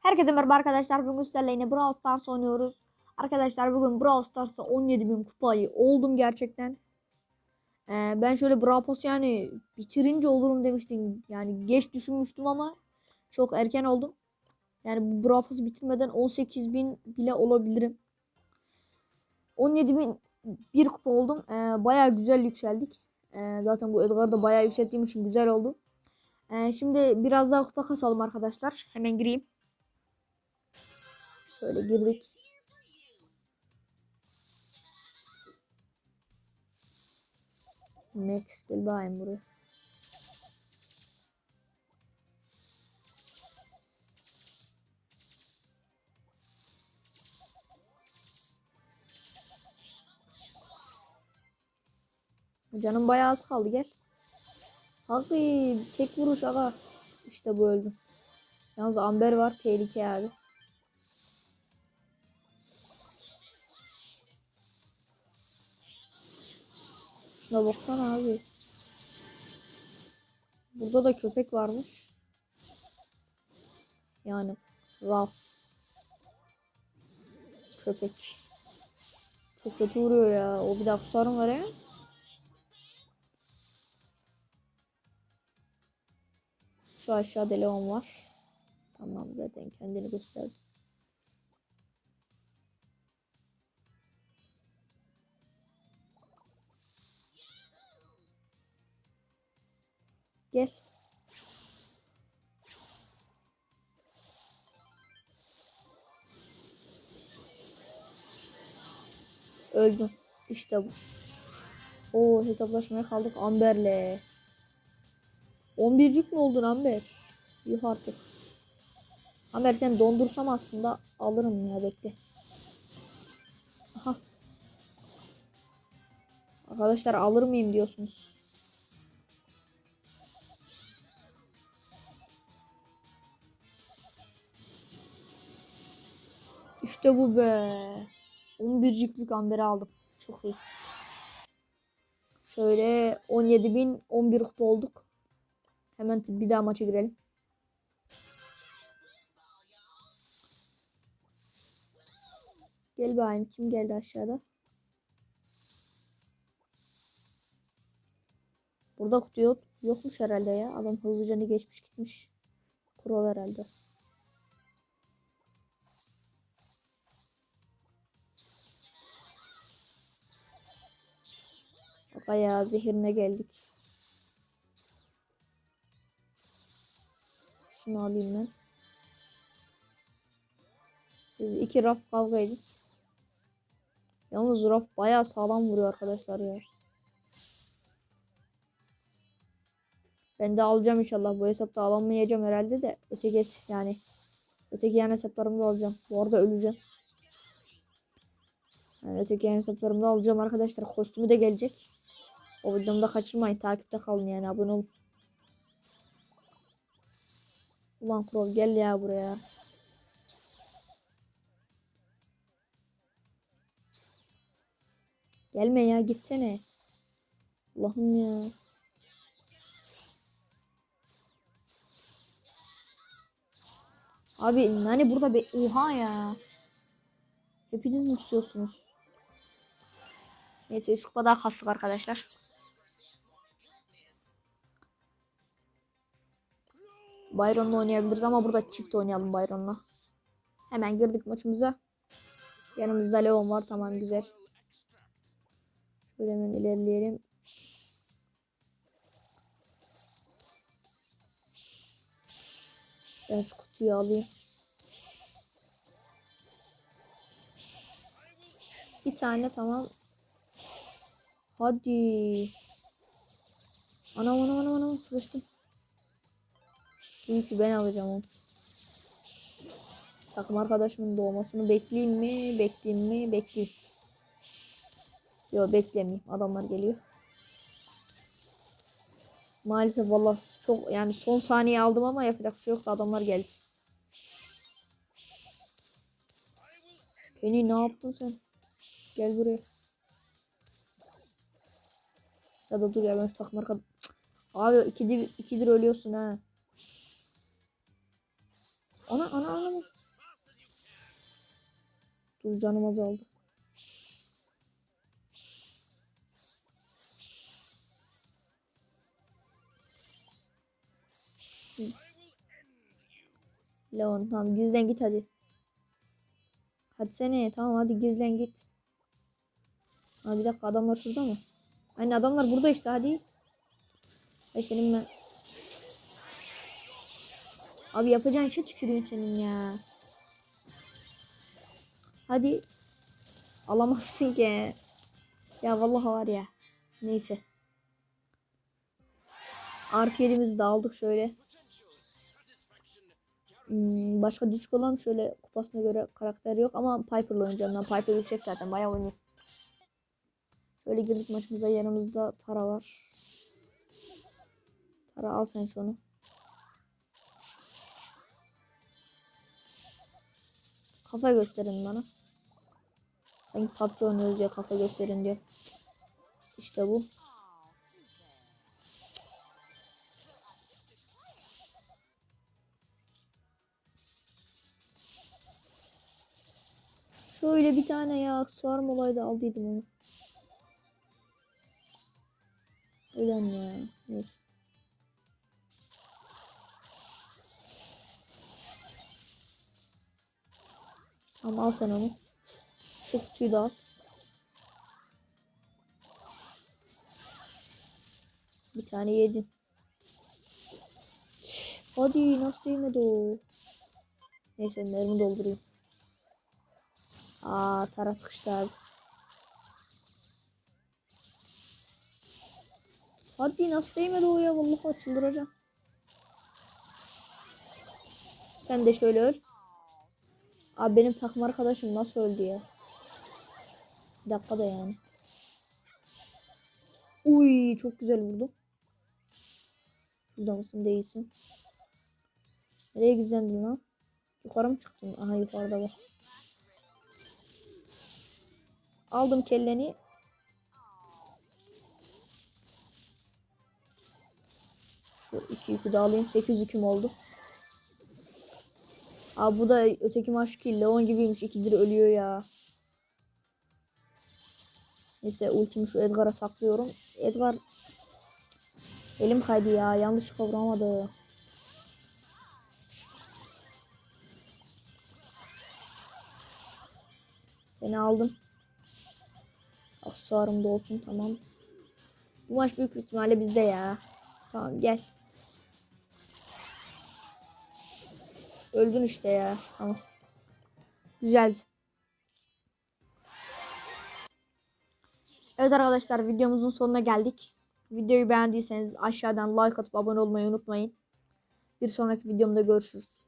Herkese merhaba arkadaşlar. Bugün sizlerle yine Brawl Stars oynuyoruz. Arkadaşlar bugün Brawl Stars'a 17.000 kupayı oldum gerçekten. Ee, ben şöyle Brawl Pass yani bitirince olurum demiştim. Yani geç düşünmüştüm ama çok erken oldum. Yani Brawl Pass'ı bitirmeden 18.000 bile olabilirim. 17.000 bir kupa oldum. Ee, Baya güzel yükseldik. Ee, zaten bu Edgar'ı da bayağı yükselttiğim için güzel oldu. Ee, şimdi biraz daha kupa kasalım arkadaşlar. Hemen gireyim. Şöyle girdik. Max gel bakayım buraya. Canım bayağı az kaldı gel. Hadi tek vuruş aga. İşte bu öldüm. Yalnız Amber var tehlike abi. Şuna baksana abi. Burada da köpek varmış. Yani Ralph. Köpek. Çok kötü vuruyor ya. O bir de aksesuarım var ya. Şu aşağıda Leon var. Tamam zaten kendini gösterdi. Gel. Öldüm. İşte bu. Oo hesaplaşmaya kaldık Amber'le. 11'cik mi oldun Amber? Yuh artık. Amber sen dondursam aslında alırım ya bekle. Aha. Arkadaşlar alır mıyım diyorsunuz. İşte bu be. 11'ciklik amberi aldım. Çok iyi. Şöyle 17.000 11 kupa olduk. Hemen bir daha maça girelim. Gel bakayım kim geldi aşağıda? Burada kutu yok, yokmuş herhalde ya. Adam hızlıca ne geçmiş gitmiş. Kuro herhalde. Bayağı zehirine geldik. Şunu alayım ben. Biz iki raf kavga edin. Yalnız raf bayağı sağlam vuruyor arkadaşlar ya. Ben de alacağım inşallah. Bu hesapta alamayacağım herhalde de. Öteki yani. Öteki yan hesaplarımda alacağım. Bu arada öleceğim. Yani öteki yan hesaplarımda alacağım arkadaşlar. Kostümü de gelecek. O videomu da kaçırmayın. Takipte kalın yani. Abone olun. Ulan Crow gel ya buraya. Gelme ya gitsene. Allah'ım ya. Abi hani burada be oha ya. Hepiniz mi istiyorsunuz? Neyse şu kupa daha kastık arkadaşlar. Byron'la oynayabiliriz ama burada çift oynayalım Byron'la. Hemen girdik maçımıza. Yanımızda Leon var tamam güzel. Şöyle hemen ilerleyelim. Ben şu kutuyu alayım. Bir tane tamam. Hadi. Anam anam anam anam sıkıştım. Ki ben alacağım onu. Takım arkadaşımın doğmasını bekleyeyim mi? Bekleyeyim mi? Bekleyeyim. Yok beklemeyeyim. Adamlar geliyor. Maalesef vallahi çok yani son saniye aldım ama yapacak şey yok. Adamlar geldi. Penny ne yaptın sen? Gel buraya. Ya da dur ya ben şu takım arkadaş... Abi ikidir, ikidir ölüyorsun ha. Ana ana ana. Dur canım azaldı. Leon tamam gizlen git hadi. Hadi sene tamam hadi gizlen git. Ha bir dakika adamlar şurada mı? Hani adamlar burada işte hadi. Ay senin ben. Abi yapacağın işe tüküreyim senin ya. Hadi. Alamazsın ki. Ya vallahi var ya. Neyse. Artı yedimizi de aldık şöyle. Hmm, başka düşük olan şöyle kupasına göre karakter yok ama Piper'la oynayacağım ben. Piper yüksek zaten bayağı oynuyor. Şöyle girdik maçımıza yanımızda Tara var. Tara al sen şunu. Kafa gösterin bana. Sanki PUBG oynuyoruz ya kafa gösterin diyor. İşte bu. Şöyle bir tane ya aksesuarım olaydı aldıydım onu. Ulan ya. Neyse. Tamam al sen onu. Şu kutuyu da al. Bir tane yedin. Hadi nasıl değmedi o? Neyse mermi doldurayım. Aa tara sıkıştı abi. Hadi nasıl değmedi o ya vallahi çıldıracağım. Sen de şöyle öl. Abi benim takım arkadaşım nasıl öldü ya? Bir dakika da yani. Uy çok güzel vurdum. Şurada mısın değilsin. Nereye gizlendin lan? Yukarı mı çıktın? Aha yukarıda bak. Aldım kelleni. Şu iki yükü de alayım. 8 yüküm oldu. Abi bu da öteki maç ki Leon gibiymiş. İkidir ölüyor ya. Neyse ultimi şu Edgar'a saklıyorum. Edgar elim kaydı ya. Yanlış kavramadı. Seni aldım. Aksesuarım da olsun tamam. Bu maç büyük ihtimalle bizde ya. Tamam gel. Öldün işte ya. Tamam. Güzeldi. Evet arkadaşlar videomuzun sonuna geldik. Videoyu beğendiyseniz aşağıdan like atıp abone olmayı unutmayın. Bir sonraki videomda görüşürüz.